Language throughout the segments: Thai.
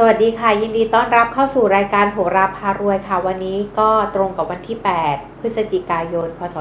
สวัสดีค่ะ ยินดีต้อนรับเข้าสู่รายการโหราพารวยค่ะ วันนี้ก็ตรงกับวันที่ 8พฤศจิกายน พศ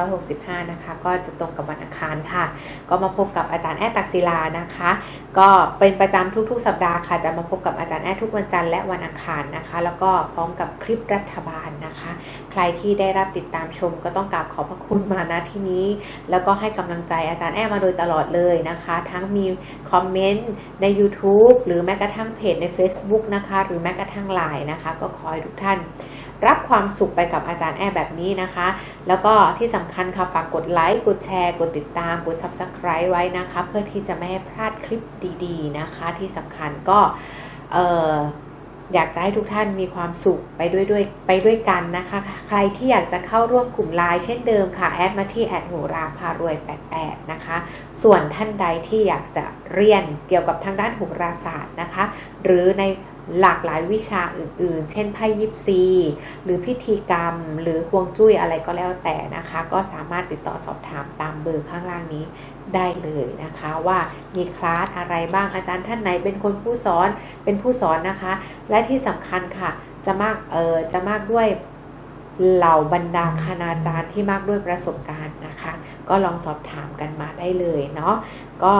2565 นะคะ ก็จะตรงกับวันอังคารค่ะ ก็มาพบกับอาจารย์แอดตักศิลานะคะ ก็เป็นประจำทุกๆ สัปดาห์ค่ะ จะมาพบกับอาจารย์แอดทุกวันจันทร์และวันอังคารนะคะ แล้วก็พร้อมกับคลิปรัฐบาลนะคะ ใครที่ได้รับติดตามชมก็ต้องกราบขอบพระคุณมาณที่นี้ แล้วก็ให้กำลังใจอาจารย์แอดมาโดยตลอดเลยนะคะ ทั้งมีคอมเมนต์ใน YouTube หรือแม้กระทั่งเพจใน Facebook นะคะ หรือแม้กระทั่งไลน์นะคะ ก็ขอให้ทุกท่าน รับความสุขไปกับอาจารย์แอร์แบบนี้นะคะ แล้วก็ที่สำคัญค่ะฝากกดไลค์ กดแชร์ กดติดตาม กด Subscribe ไว้นะคะ เพื่อที่จะไม่ให้พลาดคลิปดีๆนะคะ ที่สำคัญก็เอออยากจะให้ทุกท่านมีความสุขไปด้วยด้วยไปด้วยกันนะคะ ใครที่อยากจะเข้าร่วมกลุ่มไลน์เช่นเดิมค่ะ แอดมาที่แอดโหราพารวย 88 นะคะ ส่วนท่านใดที่อยากจะเรียนเกี่ยวกับทางด้านโหราศาสตร์นะคะ หรือใน หลากหลายวิชาอื่น ๆ เช่นไพ่ยิปซี หรือพิธีกรรม หรือควงจุ้ยอะไรก็แล้วแต่นะคะ ก็สามารถติดต่อสอบถามตามเบอร์ข้างล่างนี้ได้เลยนะคะ ว่ามีคลาสอะไรบ้างอาจารย์ท่านไหนเป็นคนผู้สอนเป็นผู้สอนนะคะ และที่สำคัญค่ะ จะมากเออจะมากด้วยเหล่าบรรดาคณาจารย์ที่มากด้วยประสบการณ์นะคะ ก็ลองสอบถามกันมาได้เลยเนาะก็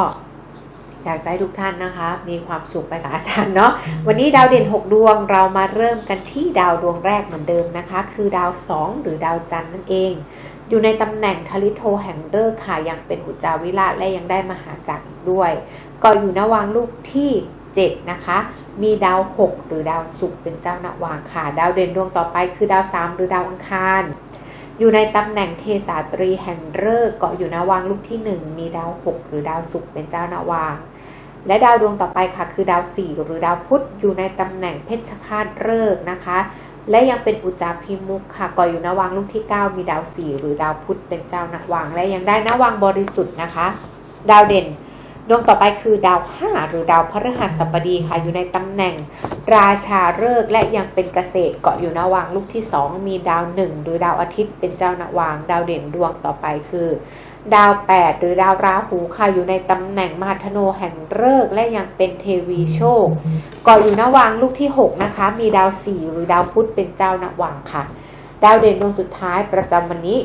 อยากจะให้ทุกท่านนะคะ มีความสุขไปกับอาจารย์เนาะวันนี้ดาวเด่น 6 ดวงเรามาเริ่มกันที่ดาวดวงแรกเหมือนเดิมนะคะ คือดาว 2 หรือดาวจันทร์นั่นเอง อยู่ในตำแหน่งทลิโทแห่งเลิกษ์ค่ะยังเป็นอุจจาวิราชและยังได้มหาจักรอีกด้วย ก็อยู่นวางลูกที่7นะคะ มีดาว 6 หรือดาวศุกร์เป็นเจ้านวางค่ะ ดาวเด่นดวงต่อไปคือดาว 3 หรือดาวอังคาร อยู่ในตำแหน่งเทสาตรีแห่งเลิกษ์เกาะอยู่นวางลูกที่ 1 มีดาว 6 หรือดาวศุกร์เป็นเจ้านวาง และดาวดวงต่อไปค่ะ คือดาว4หรือดาวพุธอยู่ในตำแหน่งเพชฌฆาตฤกษ์นะคะ และยังเป็นอุจจาพิมุขค่ะก่ออยู่นวางลูกที่ 9 มีดาว4หรือดาวพุธเป็นเจ้านวางและยังได้นวางบริสุทธิ์นะคะ ดาวเด่นดวงต่อไปคือดาว5หรือดาวพฤหัสบดีค่ะอยู่ในตำแหน่ง ราชาฤกษ์และยังเป็นเกษตรเกาะอยู่นวางลูกที่ 2 มีดาว1หรือดาวอาทิตย์เป็นเจ้านวางดาวเด่นดวงต่อไปคือ ดาว 8 หรือดาวราหูค่ะอยู่ในตำแหน่งมหาธโนแห่งฤกษ์และยังเป็นเทวีโชคเกาะอยู่นวางลูกที่ 6 นะคะ มีดาว 4 หรือดาวพุธเป็นเจ้านวางค่ะ ดาวเด่นดวงสุดท้ายประจำวันนี้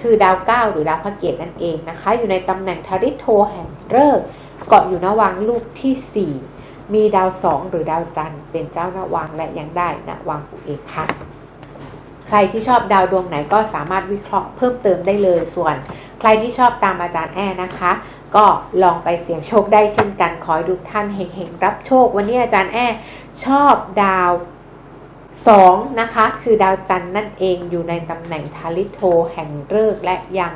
คือดาว 9 หรือดาวพระเกตนั่นเองนะคะ อยู่ในตำแหน่งทริโทแห่งฤกษ์เกาะอยู่นวางลูกที่ 4 มีดาว 2 หรือดาวจันทร์เป็นเจ้านวางและยังได้นวางอุเอกค่ะใครที่ชอบดาวดวงไหนก็สามารถวิเคราะห์เพิ่มเติมได้เลยส่วน รที่ชอบตามอาจารย์แอนะคะ ก็ลองไปเสี่ยงโชคได้เช่นกัน ขอให้ทุกท่านเฮงๆรับโชค วันนี้อาจารย์แอชอบดาว2นะคะคือดาวจันทร์นั่นเองอยู่ในตำแหน่งทาริโทแห่งฤกษ์และยัง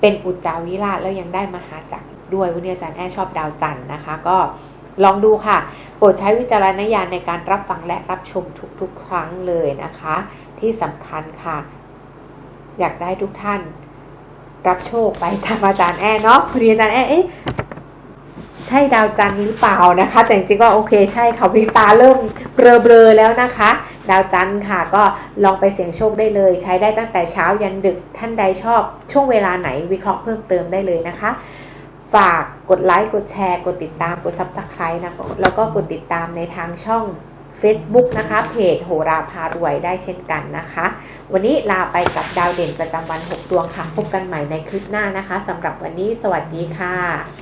เป็นอุจจาวิราชแล้วยังได้มหาจักรด้วยวันนี้อาจารย์แอชอบดาวจันทร์นะคะ ก็ลองดูค่ะโปรดใช้วิจารณญาณในการรับฟังและรับชมทุกๆ ครั้งเลยนะคะ ที่สำคัญค่ะ อยากจะให้ทุกท่าน รับโชคไปตามอาจารย์แอเนาะพอดีอาจารย์แอเอ๊ะใช่ดาวจันทร์หรือเปล่านะคะ แต่จริงๆก็โอเคใช่ค่ะวิตาเริ่มเบลอๆแล้วนะคะ ดาวจันทร์ค่ะก็ลองไปเสี่ยงโชคได้เลย ใช้ได้ตั้งแต่เช้ายันดึกท่านใดชอบ ช่วงเวลาไหนวิเคราะห์เพิ่มเติมได้เลยนะคะ ฝากกดไลค์กดแชร์ กดติดตามกด Subscribe นะแล้วก็กดติดตามในทางช่อง Facebook นะคะ เพจโหราพารวยได้เช่นกันนะคะ วันนี้ลาไปกับดาวเด่นประจำวัน 6 ดวงค่ะ พบกันใหม่ในคลิปหน้านะคะสำหรับวันนี้สวัสดีค่ะ